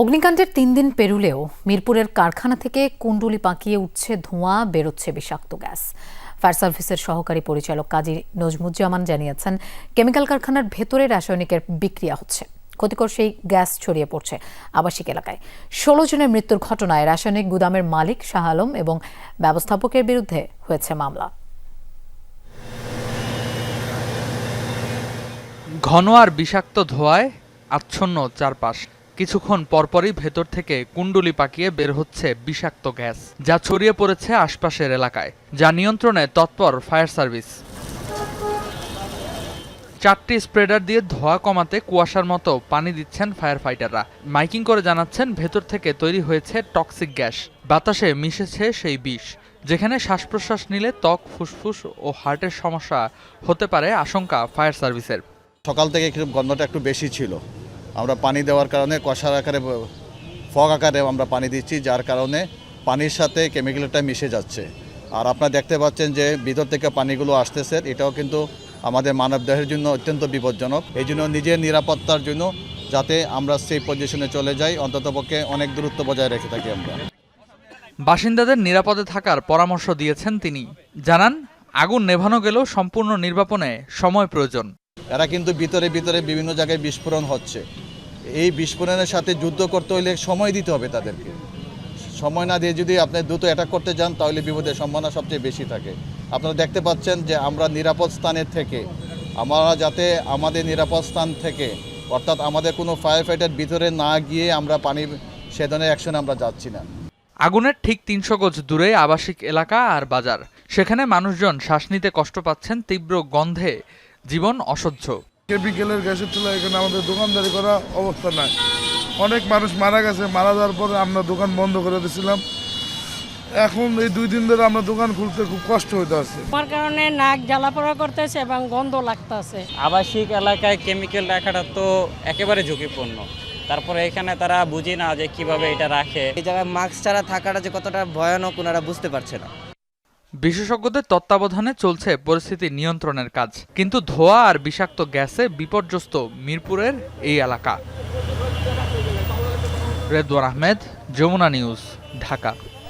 অগ্নিকাণ্ডের তিন দিন পেরুলেও মিরপুরের কারখানা থেকে কুণ্ডুলি পাকিয়ে উঠছে ধোঁয়া, বেরোচ্ছে বিষাক্ত গ্যাস। ফায়ার সার্ভিসের সহকারী পরিচালক কাজী নজমুজ্জামান জানিয়েছেন, কেমিক্যাল কারখানার ভেতরে রাসায়নিকের বিক্রিয়া হচ্ছে। ক্ষতিকর সেই গ্যাস ছড়িয়ে পড়ছে আবাসিক এলাকায়। ষোলো জনের মৃত্যুর ঘটনায় রাসায়নিক গুদামের মালিক শাহ আলম এবং ব্যবস্থাপকের বিরুদ্ধে হয়েছে মামলা। ঘন আর বিষাক্ত ধোঁয়ায় আচ্ছন্ন চারপাশ। কিছুক্ষণ পরপরই ভেতর থেকে কুণ্ডুলি পাকিয়ে বের হচ্ছে বিষাক্ত গ্যাস, যা ছড়িয়ে পড়েছে আশপাশের এলাকায়, যা নিয়ন্ত্রণে তৎপর ফায়ার সার্ভিস। চারটি স্প্রেডার দিয়ে ধোঁয়া কমাতে কুয়াশার মতো পানি দিচ্ছেন ফায়ার ফাইটাররা মাইকিং করে জানাচ্ছেন, ভেতর থেকে তৈরি হয়েছে টক্সিক গ্যাস। বাতাসে মিশেছে সেই বিষ, যেখানে শ্বাস প্রশ্বাস নিলে ত্বক, ফুসফুস ও হার্টের সমস্যা হতে পারে আশঙ্কা ফায়ার সার্ভিসের। সকাল থেকে গন্ধটা একটু বেশি ছিল। আমরা পানি দেওয়ার কারণে কষার আকারে ফগ আকারে আমরা পানি দিচ্ছি যার কারণে পানির সাথে কেমিক্যালটা মিশে যাচ্ছে। আর আপনারা দেখতে পাচ্ছেন যে ভিতর থেকে পানিগুলো আসতেছে এটাও কিন্তু আমাদের মানবদেহের জন্য অত্যন্ত বিপজ্জনক। এই জন্য নিজের নিরাপত্তার জন্য যাতে আমরা সেই পজিশনে চলে যাই অন্ততপক্ষে অনেক দূরত্ব বজায় রেখে থাকি আমরা। বাসিন্দাদের নিরাপদে থাকার পরামর্শ দিয়েছেন তিনি। জানান আগুন নেভানো গেলেও সম্পূর্ণ নির্বাপনে সময় প্রয়োজন। এরা কিন্তু ভিতরে ভিতরে বিভিন্ন জায়গায় বিস্ফোরণ হচ্ছে। এই বিস্ফোরণের সাথে যুদ্ধ করতে হলে সময় দিতে হবে তাদেরকে। সময় না দিয়ে যদি আপনি দ্রুত অ্যাটাক করতে যান, তাহলে বিপদের সম্ভাবনা সবচেয়ে বেশি থাকে। আপনারা দেখতে পাচ্ছেন যে আমরা নিরাপদ স্থানের থেকে, আমরা যাতে আমাদের নিরাপদ স্থান থেকে, অর্থাৎ আমাদের কোনো ফায়ার ফাইটার ভিতরে না গিয়ে আমরা পানি সে ধরনের অ্যাকশনে আমরা যাচ্ছি না। আগুনের ঠিক তিনশো গজ দূরে আবাসিক এলাকা আর বাজার। সেখানে মানুষজন শ্বাস নিতে কষ্ট পাচ্ছেন তীব্র গন্ধে। জীবন অসহ্য। কেমিক্যালের গ্যাসের চুলা এখানে আমাদের দোকানদারি করা অবস্থা নাই। অনেক মানুষ মারা গেছে মারা যাওয়ার পরে আমরা দোকান বন্ধ করে দিয়েছিলাম। এখন এই দুই দিন ধরে আমরা দোকান খুলতে খুব কষ্ট হইতে আছে আমার কারণে নাক জ্বালাপোড়া করতেছে এবং গন্ধ লাগতেছে। আবাসিক এলাকায় কেমিক্যাল রাখাটা তো একেবারে ঝুঁকিপূর্ণ। তারপরে এখানে তারা বুঝি না যে কীভাবে এটা রাখে। এই জায়গায় মাস্ক ছাড়া থাকাটা যে কতটা ভয়ানক ওনারা বুঝতে পারছে না। বিশেষজ্ঞদের তত্ত্বাবধানে চলছে পরিস্থিতি নিয়ন্ত্রণের কাজ। কিন্তু ধোয়া আর বিষাক্ত গ্যাসে বিপর্যস্ত মিরপুরের এই এলাকা। রেদওয়ান আহমেদ, যমুনা নিউজ, ঢাকা।